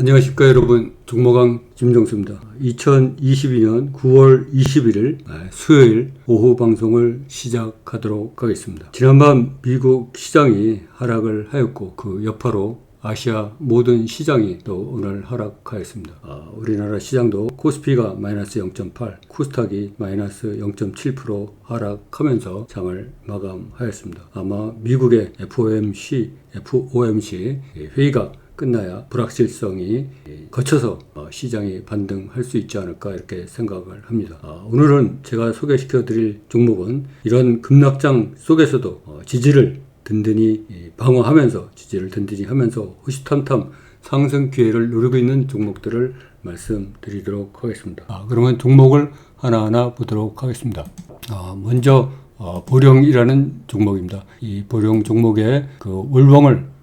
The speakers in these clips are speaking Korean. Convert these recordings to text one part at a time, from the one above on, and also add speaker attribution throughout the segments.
Speaker 1: 안녕하십니까 여러분 종모강 김정수입니다 2022년 9월 21일 수요일 오후 방송을 시작하도록 하겠습니다 지난밤 미국 시장이 하락을 하였고 그 여파로 아시아 모든 시장이 또 오늘 하락하였습니다. 아, 우리나라 시장도 코스피가 마이너스 0.8, 코스닥이 마이너스 0.7% 하락하면서 장을 마감하였습니다. 아마 미국의 FOMC, FOMC 회의가 끝나야 불확실성이 거쳐서 어, 시장이 반등할 수 있지 않을까 이렇게 생각을 합니다. 아, 오늘은 제가 소개시켜 드릴 종목은 이런 급락장 속에서도 어, 지지를 든든히 방어하면서 지지를 든든히 하면서 호시탐탐 상승 기회를 누리고 있는 종목들을 말씀드리도록 하겠습니다. 아, 그러면 종목을 하나하나 보도록 하겠습니다. 아, 먼저 어, 보령이라는 종목입니다. 이 보령 종목의 그 월봉을 에,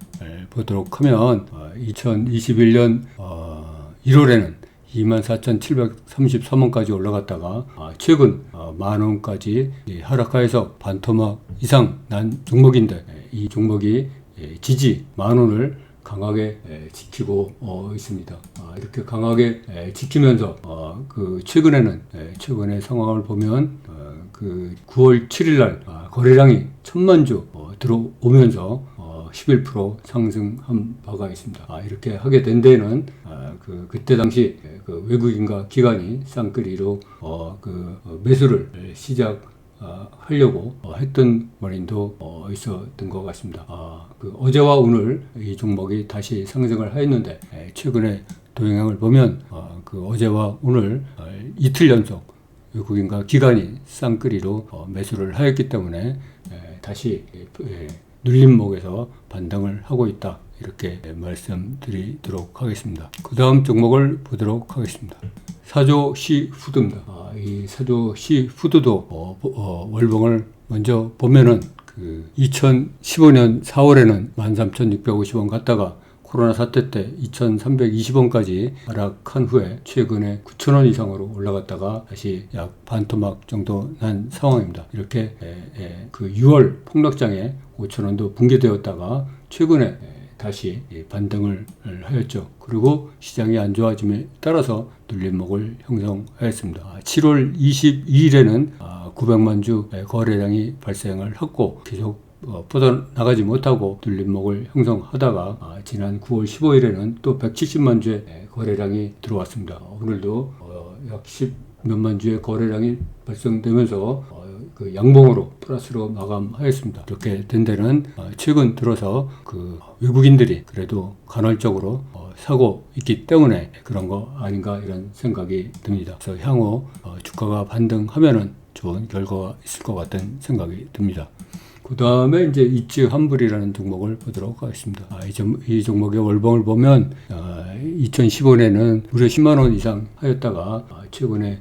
Speaker 1: 보도록 하면 어, 2021년 어, 1월에는 24,733원까지 올라갔다가 아, 최근 어, 만원까지 하락하여서 반토막 이상 난 종목인데 이 종목이 예, 지지 만 원을 강하게 에, 지키고 어, 있습니다. 아, 이렇게 강하게 에, 지키면서 어, 그 최근에는 에, 최근의 상황을 보면 어, 그 9월 7일 날 아, 거래량이 천만 주 어, 들어오면서 어, 11% 상승한 바가 있습니다. 아, 이렇게 하게 된 데는 아, 그 그때 당시 그 외국인과 기관이 쌍끌이로 어, 그 어, 매수를 시작 어, 하려고 어, 했던 원인도 어, 있었던 것 같습니다. 아, 그 어제와 오늘 이 종목이 다시 상승을 하였는데 에, 최근에 동향을 보면 어, 그 어제와 오늘 어, 이틀 연속 외국인과 기관이 쌍끌이로 어, 매수를 하였기 때문에 에, 다시 에, 눌림목에서 반등을 하고 있다. 이렇게 말씀드리도록 하겠습니다. 그 다음 종목을 보도록 하겠습니다. 사조 시푸드입니다. 아, 이 사조 시푸드도 어, 어, 월봉을 먼저 보면은 그 2015년 4월에는 13,650원 갔다가 코로나 사태 때 2,320원까지 하락한 후에 최근에 9,000원 이상으로 올라갔다가 다시 약 반토막 정도 난 상황입니다. 이렇게 에, 에, 그 6월 폭락장에 5,000원도 붕괴되었다가 최근에 다시 반등을 하였죠. 그리고 시장이 안 좋아짐에 따라서 눌림목을 형성하였습니다. 7월 22일에는 900만 주 거래량이 발생을 했고 계속 어, 뻗어나가지 못하고 눌림목을 형성하다가 아, 지난 9월 15일에는 또 170만 주의 거래량이 들어왔습니다. 오늘도 어, 약10 몇만 주의 거래량이 발생되면서 어, 그 양봉으로 플러스로 마감하였습니다. 이렇게 된 데는 어, 최근 들어서 그 외국인들이 그래도 간헐적으로 어, 사고 있기 때문에 그런 거 아닌가 이런 생각이 듭니다. 그래서 향후 어, 주가가 반등하면은 좋은 결과가 있을 것 같은 생각이 듭니다. 그 다음에 이제 이츠 환불이라는 종목을 보도록 하겠습니다. 아, 이, 종, 이 종목의 월봉을 보면 아, 2015년에는 무려 10만 원 이상 하였다가 아, 최근에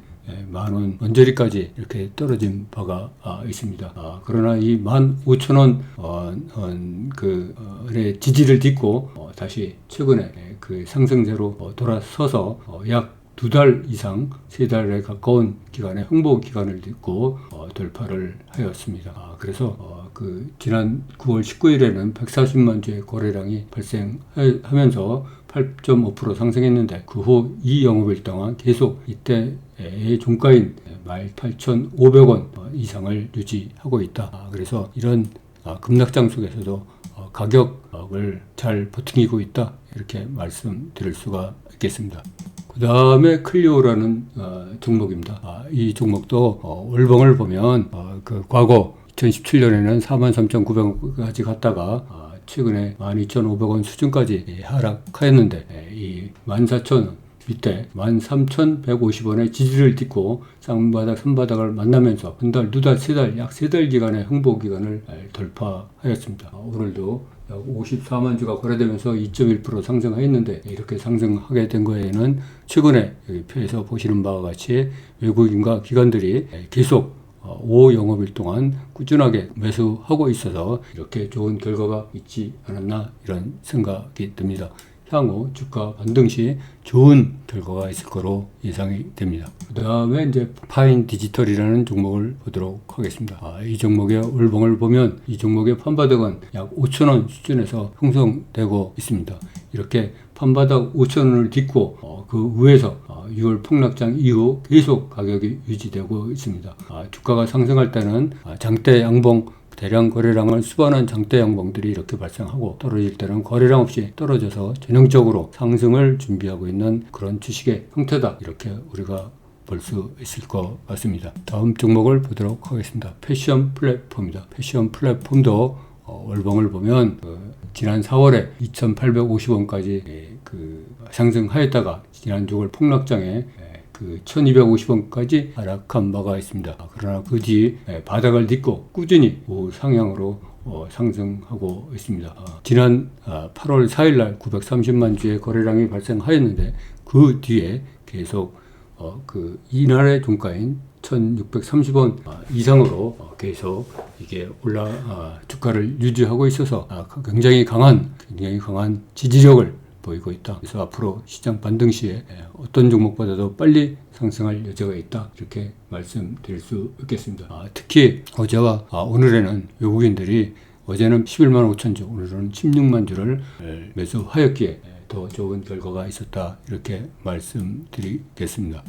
Speaker 1: 만원 언저리까지 이렇게 떨어진 바가 아, 있습니다. 아, 그러나 이 만 오천 원, 어, 어, 그, 어, 지지를 딛고, 어, 다시 최근에 그 상승세로 어, 돌아서서 어, 약 두 달 이상, 세 달에 가까운 기간에 홍보 기간을 딛고 어, 돌파를 하였습니다. 아, 그래서 어, 그 지난 9월 19일에는 140만 주의 거래량이 발생하면서 8.5% 상승했는데 그후이 영업일 동안 계속 이때의 종가인 18,500원 이상을 유지하고 있다. 아, 그래서 이런 아, 급락장 속에서도 어, 가격 을 잘 버티고 있다. 이렇게 말씀드릴 수가 있겠습니다. 그 다음에 클리오라는 어, 종목입니다. 아, 이 종목도 어, 월봉을 보면 어, 그 과거 2017년에는 43,900원까지 갔다가 아, 최근에 12,500원 수준까지 하락하였는데 예, 이 14,000원 밑에 13,150원의 지지를 딛고 쌍바닥, 선바닥을 만나면서 한 달, 두 달, 세 달, 약 세 달 기간의 홍보 기간을 돌파하였습니다. 오늘도 약 54만 주가 거래되면서 2.1% 상승했는데 이렇게 상승하게 된 거에는 최근에 여기 표에서 보시는 바와 같이 외국인과 기관들이 계속 5 영업일 동안 꾸준하게 매수하고 있어서 이렇게 좋은 결과가 있지 않았나 이런 생각이 듭니다. 향후 주가 반등 시 좋은 결과가 있을 거로 예상이 됩니다. 그 다음에 이제 파인 디지털이라는 종목을 보도록 하겠습니다. 아, 이 종목의 월봉을 보면 이 종목의 판바닥은 약 5천원 수준에서 형성되고 있습니다. 이렇게 판바닥 5천원을 딛고 어, 그 위에서 어, 6월 폭락장 이후 계속 가격이 유지되고 있습니다. 아, 주가가 상승할 때는 아, 장대 양봉 대량 거래량을 수반한 장대 양봉들이 이렇게 발생하고 떨어질 때는 거래량 없이 떨어져서 전형적으로 상승을 준비하고 있는 그런 주식의 형태다. 이렇게 우리가 볼수 있을 것 같습니다. 다음 종목을 보도록 하겠습니다. 패션 플랫폼입니다. 패션 플랫폼도 어, 월봉을 보면 그 지난 4월에 2,850원까지 그 상승하였다가 지난 6월 폭락장에 예, 그 1250원까지 하락한 바가 있습니다. 아, 그러나 그 뒤 바닥을 딛고 꾸준히 우상향으로 어, 상승하고 있습니다. 아, 지난 아, 8월 4일 날 930만 주의 거래량이 발생하였는데 그 뒤에 계속 어, 그 이날의 종가인 1630원 이상으로 어, 계속 이게 올라 아, 주가를 유지하고 있어서 아, 굉장히 강한 굉장히 강한 지지력을 보이고 있다. 그래서 앞으로 시장 반등 시에 예, 어떤 종목보다도 빨리 상승할 여지가 있다. 이렇게 말씀드릴 수 있겠습니다. 아, 특히 어제와 아, 오늘에는 외국인들이 어제는 11만 5천 주, 오늘은 16만 주를 예, 매수하였기에 예, 더 좋은 결과가 있었다. 이렇게 말씀드리겠습니다.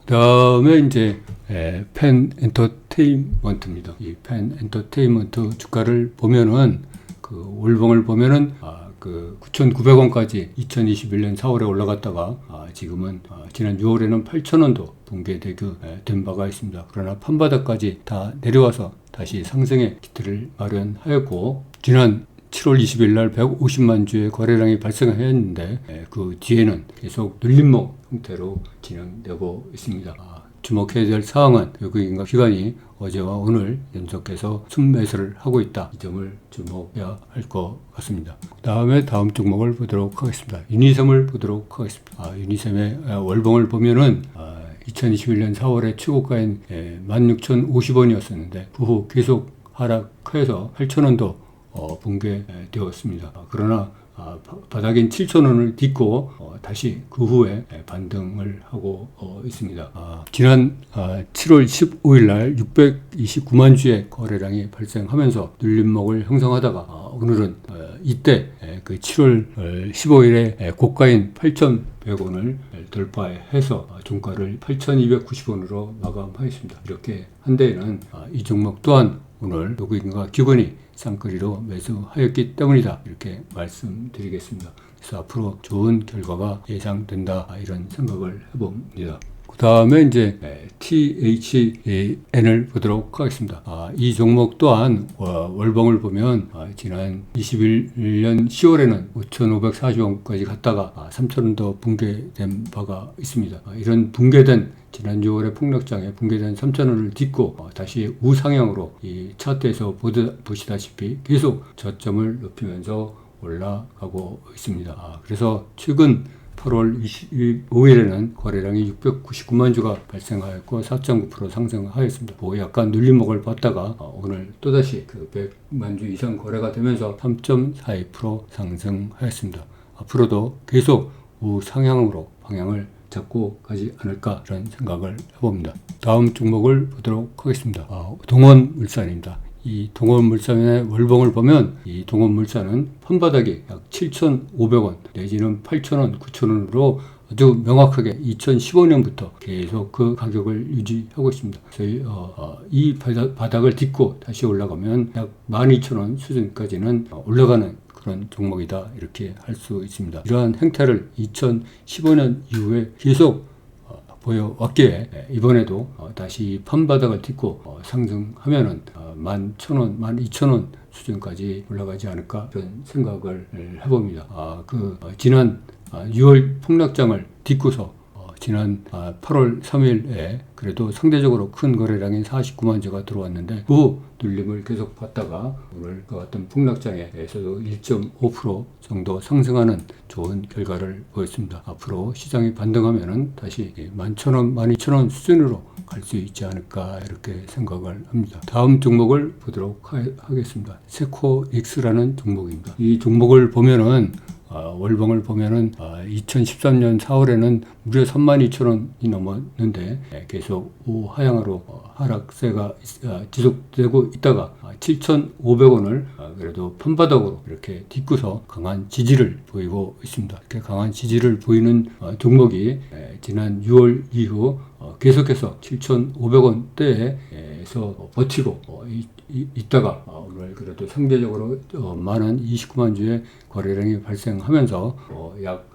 Speaker 1: 그 다음에 이제 에, 펜 엔터테인먼트입니다. 이펜 엔터테인먼트 주가를 보면은 그 월봉을 보면은 아, 그 9,900원까지 2021년 4월에 올라갔다가 아, 지금은 아, 지난 6월에는 8,000원도 붕괴되고 에, 된 바가 있습니다. 그러나 판바닥까지 다 내려와서 다시 상승의 기틀을 마련하였고 지난 7월 20일 날 150만 주의 거래량이 발생하였는데 에, 그 뒤에는 계속 눌림목 형태로 진행되고 있습니다. 아, 주목해야 될 사항은 외국인과 기관이 어제와 오늘 연속해서 순매수를 하고 있다. 이 점을 주목해야 할 것 같습니다. 다음에 다음 종목을 보도록 하겠습니다. 유니셈을 보도록 하겠습니다. 아, 유니셈의 아, 월봉을 보면은 아, 2021년 4월에 최고가인 16,050원이었었는데 후후 계속 하락해서 8,000원도 어, 붕괴되었습니다. 아, 그러나 아, 바- 바닥인 7,000원을 딛고 어, 다시 그 후에 예, 반등을 하고 어, 있습니다. 아, 지난 아, 7월 15일 날 629만 주의 거래량이 발생하면서 눌림목을 형성하다가 아, 오늘은 어, 이때 예, 그 7월 15일에 고가인 8,100원을 돌파해서 아, 종가를 8,290원으로 마감하였습니다. 이렇게 한 데에는 아, 이 종목 또한 오늘 외국인과 기관이 쌍끌이로 매수하였기 때문이다. 이렇게 말씀드리겠습니다. 그래서 앞으로 좋은 결과가 예상된다. 이런 생각을 해봅니다. 그 다음에 이제 THN을 보도록 하겠습니다. 아, 이 종목 또한 어, 월봉을 보면 아, 지난 21년 10월에는 5,540원까지 갔다가 아, 3,000원 더 붕괴된 바가 있습니다. 아, 이런 붕괴된 지난 6월에 폭락장에 붕괴된 3,000원을 딛고 어, 다시 우상향으로 이 차트에서 보드, 보시다시피 계속 저점을 높이면서 올라가고 있습니다. 아, 그래서 최근 8월 25일에는 거래량이 699만 주가 발생하였고 4.9% 상승하였습니다. 뭐 약간 눌림목을 봤다가 어, 오늘 또다시 그 100만 주 이상 거래가 되면서 3.42% 상승하였습니다. 앞으로도 계속 우상향으로 방향을 잡고 가지 않을까 이런 생각을 해봅니다. 다음 종목을 보도록 하겠습니다. 아, 동원물산입니다. 이 동원물산의 월봉을 보면 이 동원물산은 판바닥이 약 7,500원 내지는 8,000원, 9,000원으로 아주 명확하게 2015년부터 계속 그 가격을 유지하고 있습니다. 저희 어, 어, 이 바닥, 바닥을 딛고 다시 올라가면 약 12,000원 수준까지는 올라가는 그런 종목이다 이렇게 할 수 있습니다. 이러한 행태를 2015년 이후에 계속 어, 보여왔기에 예, 이번에도 어, 다시 판바닥을 딛고 어, 상승하면은 어, 11,000원, 12,000원 수준까지 올라가지 않을까 이런 생각을 해봅니다. 아, 그 어, 지난 아, 6월 폭락장을 딛고서 어, 지난 아, 8월 3일에 그래도 상대적으로 큰 거래량인 49만 주가 들어왔는데 그 눌림을 계속 받다가 오늘 그 같은 폭락장에서도 1.5% 정도 상승하는 좋은 결과를 보였습니다. 앞으로 시장이 반등하면은 다시 11,000원, 12,000원 수준으로 갈 수 있지 않을까 이렇게 생각을 합니다. 다음 종목을 보도록 하, 겠습니다 세코익스라는 종목입니다. 이 종목을 보면은 어, 월봉을 보면은 2013년 4월에는 무려 3만 2천 원이 넘었는데 예, 계속 우하향으로 어, 하락세가 있- 아, 지속되고 있다가 7,500원을 그래도 판바닥으로 이렇게 딛고서 강한 지지를 보이고 있습니다. 이렇게 강한 지지를 보이는 어, 종목이 예, 지난 6월 이후 어, 계속해서 7,500원대에서 버티고 어, 있다가 어, 오늘 그래도 상대적으로 어, 많은 29만 주의 거래량이 발생하면서 어, 약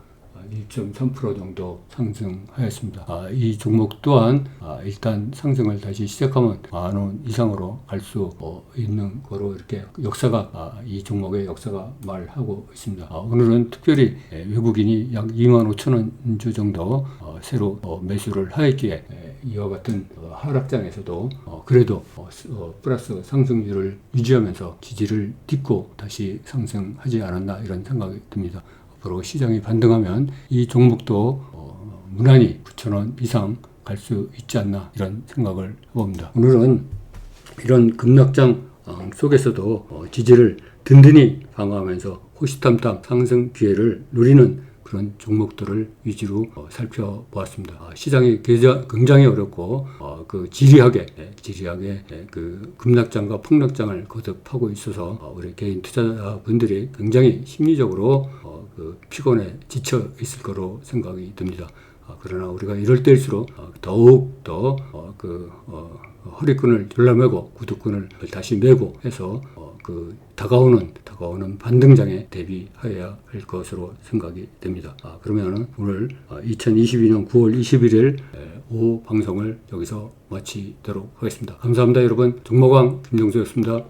Speaker 1: 1.3% 정도 상승하였습니다. 아, 이 종목 또한 아, 일단 상승을 다시 시작하면 만원 이상으로 갈 수 있는 거로 이렇게 역사가 아, 이 종목의 역사가 말하고 있습니다. 아, 오늘은 특별히 예, 외국인이 약 2만 5천 원주 정도 어, 새로 어, 매수를 하였기에 예, 이와 같은 어, 하락장에서도 어, 그래도 어, 스- 어, 플러스 상승률을 유지하면서 지지를 딛고 다시 상승하지 않았나 이런 생각이 듭니다. 앞으로 시장이 반등하면 이 종목도 어, 무난히 9,000원 이상 갈 수 있지 않나 이런 생각을 해봅니다. 오늘은 이런 급락장 어, 속에서도 어, 지지를 든든히 방어하면서 호시탐탐 상승 기회를 누리는 그런 종목들을 위주로 어, 살펴보았습니다. 아, 시장이 굉장히- 어렵고 어, 그 지리하게 예, 지리하게 예, 그 급락장과 폭락장을 거듭하고 있어서 어, 우리 개인 투자자분들이 굉장히 심리적으로 어, 그 피곤에 지쳐 있을 거로 생각이 듭니다. 아, 그러나 우리가 이럴 때일수록 어, 더욱 더그 어, 허리끈을 졸라매고 구두끈을 다시 메고 해서 어, 그 다가오는 다가오는 반등장에 대비해야 할 것으로 생각이 됩니다. 아, 그러면은 오늘 2022년 9월 21일 오후 방송을 여기서 마치도록 하겠습니다. 감사합니다, 여러분. 종목왕 김정수였습니다.